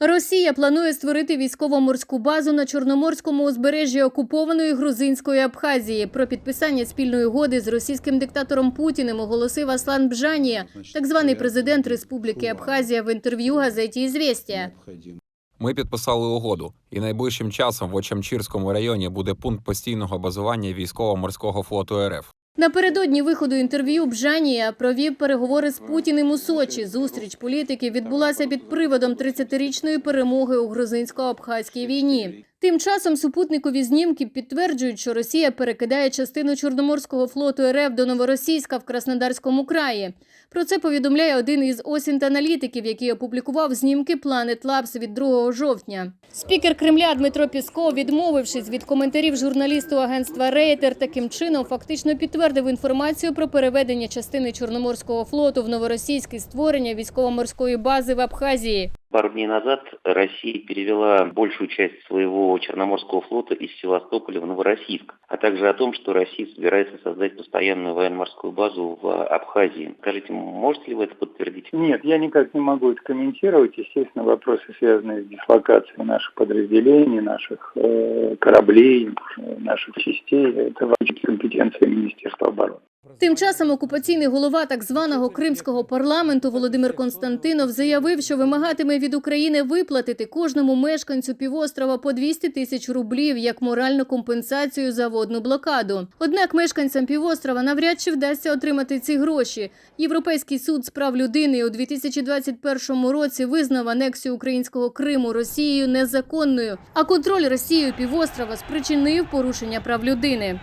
Росія планує створити військово-морську базу на чорноморському узбережжі окупованої грузинської Абхазії. Про підписання спільної угоди з російським диктатором Путіним оголосив Аслан Бжанія, так званий президент Республіки Абхазія в інтерв'ю газеті «Ізвєстія». Ми підписали угоду, і найближчим часом в Очамчірському районі буде пункт постійного базування військово-морського флоту РФ. Напередодні виходу інтерв'ю Бжанія провів переговори з Путіним у Сочі. Зустріч політиків відбулася під приводом 30-річної перемоги у грузинсько-абхазькій війні. Тим часом супутникові знімки підтверджують, що Росія перекидає частину Чорноморського флоту РФ до Новоросійська в Краснодарському краї. Про це повідомляє один із осінт-аналітиків, який опублікував знімки Planet Labs від 2 жовтня. Спікер Кремля Дмитро Пісков, відмовившись від коментарів журналісту агентства Рейтер, таким чином фактично підтвердив інформацію про переведення частини Чорноморського флоту в Новоросійськ і створення військово-морської бази в Абхазії. Пару дней назад Россия перевела большую часть своего Черноморского флота из Севастополя в Новороссийск, а также о том, что Россия собирается создать постоянную военно-морскую базу в Абхазии. Скажите, можете ли вы это подтвердить? Нет, я никак не могу это комментировать. Естественно, вопросы, связанные с дислокацией наших подразделений, наших э, кораблей, наших частей, это вообще компетенция Министерства обороны. Тим часом окупаційний голова так званого кримського парламенту Володимир Константинов заявив, що вимагатиме від України виплатити кожному мешканцю півострова по 200 тисяч рублів як моральну компенсацію за водну блокаду. Однак мешканцям півострова навряд чи вдасться отримати ці гроші. Європейський суд з прав людини у 2021 році визнав анексію українського Криму Росією незаконною, а контроль Росією півострова спричинив порушення прав людини.